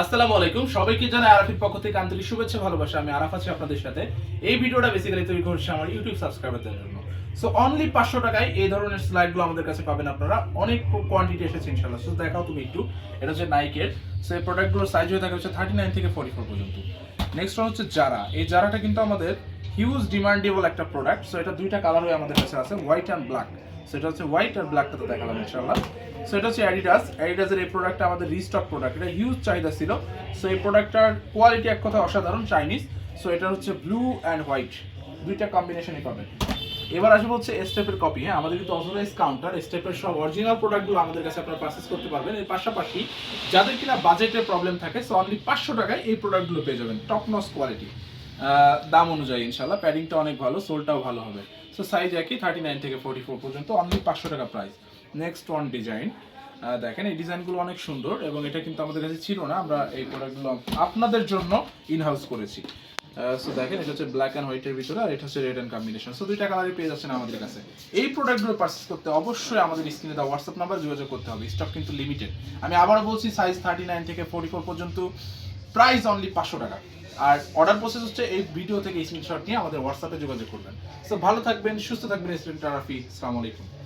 আসসালামু আলাইকুম। সবাইকে জানাই আরাফির পক্ষ থেকে আন্তরিক শুভেচ্ছা, ভালোবাসা। আমি আরাফ আছি আপনাদের সাথে। এই ভিডিওটা বেসিক্যালি তৈরি করছি আমার ইউটিউব সাবস্ক্রাইবারদের জন্য। সো অনলি পাঁচশো টাকায় এই ধরনের স্লাইডগুলো আমাদের কাছে পাবেন আপনারা। অনেক কোয়ান্টিটি এসেছে ইনশাল্লাহ সো দেখাও তুমি একটু। এটা হচ্ছে নাইকের সো এই প্রোডাক্টগুলোর সাইজ হয়ে থাকে হচ্ছে থার্টি নাইন থেকে ফোর্টি ফোর পর্যন্ত নেক্সট হচ্ছে জারা এই জারাটা কিন্তু আমাদের হিউজ ডিমান্ডেবল একটা প্রোডাক্ট সো এটা দুইটা কালার হয়ে আমাদের কাছে আছে হোয়াইট অ্যান্ড ব্ল্যাক সেটা হচ্ছে হোয়াইট আর ব্ল্যাকটা তো দেখালাম ইনশাল্লাহ সো এটা হচ্ছে অ্যাডিডাস অ্যাডিডাসের এই প্রোডাক্টটা আমাদের রিস্টক প্রোডাক্ট এটা হিউজ চাহিদা ছিল। সো এই প্রোডাক্টটার কোয়ালিটি এক কথা অসাধারণ চাইনিজ সো এটা হচ্ছে ব্লু অ্যান্ড হোয়াইট দুইটা কম্বিনেশনই পাবেন। এবার আসব হচ্ছে স্টেপের কপি হ্যাঁ আমাদের কিন্তু অথরাইজ কাউন্টার স্টেপের সব অরিজিনাল প্রোডাক্টগুলো আমাদের কাছে আপনারা পারচেস করতে পারবেন। এর পাশাপাশি যাদের কিনা বাজেটের প্রবলেম থাকে সো অনলি পাঁচশো টাকায় এই প্রোডাক্টগুলো পেয়ে যাবেন। টপ নস কোয়ালিটি দাম অনুযায়ী ইনশাল্লাহ প্যাডিংটা অনেক ভালো সোলটাও ভালো হবে। সো সাইজ একই থার্টি নাইন থেকে ফোর্টি ফোর পর্যন্ত অনলি পাঁচশো টাকা প্রাইস নেক্সট ওয়ান ডিজাইন দেখেন, এই ডিজাইনগুলো অনেক সুন্দর এবং এটা কিন্তু আমাদের কাছে ছিল না, আমরা এই প্রোডাক্টগুলো আপনাদের জন্য ইনহাউস করেছি। সো দেখেন, এটা হচ্ছে ব্ল্যাক অ্যান্ড হোয়াইটের ভিতরে আর এটা হচ্ছে রেড অ্যান্ড কম্বিনেশন সো দুইটা কালারই পেয়ে যাচ্ছেন আমাদের কাছে। এই প্রোডাক্টগুলো পারচেস করতে অবশ্যই আমাদের স্ক্রিনে দেওয়া হোয়াটসঅ্যাপ নাম্বার যোগাযোগ করতে হবে। স্টক কিন্তু লিমিটেড আমি আবারও বলছি সাইজ থার্টি নাইন থেকে ফোর্টি ফোর পর্যন্ত প্রাইস অনলি পাঁচশো টাকা। আর অর্ডার প্রসেস হচ্ছে এই ভিডিও থেকে স্ক্রিনশট নিয়ে আমাদের হোয়াটসঅ্যাপে যোগাযোগ করবেন। তো ভালো থাকবেন, সুস্থ থাকবেন স্টুডেন্ট রাফি আসসালামু আলাইকুম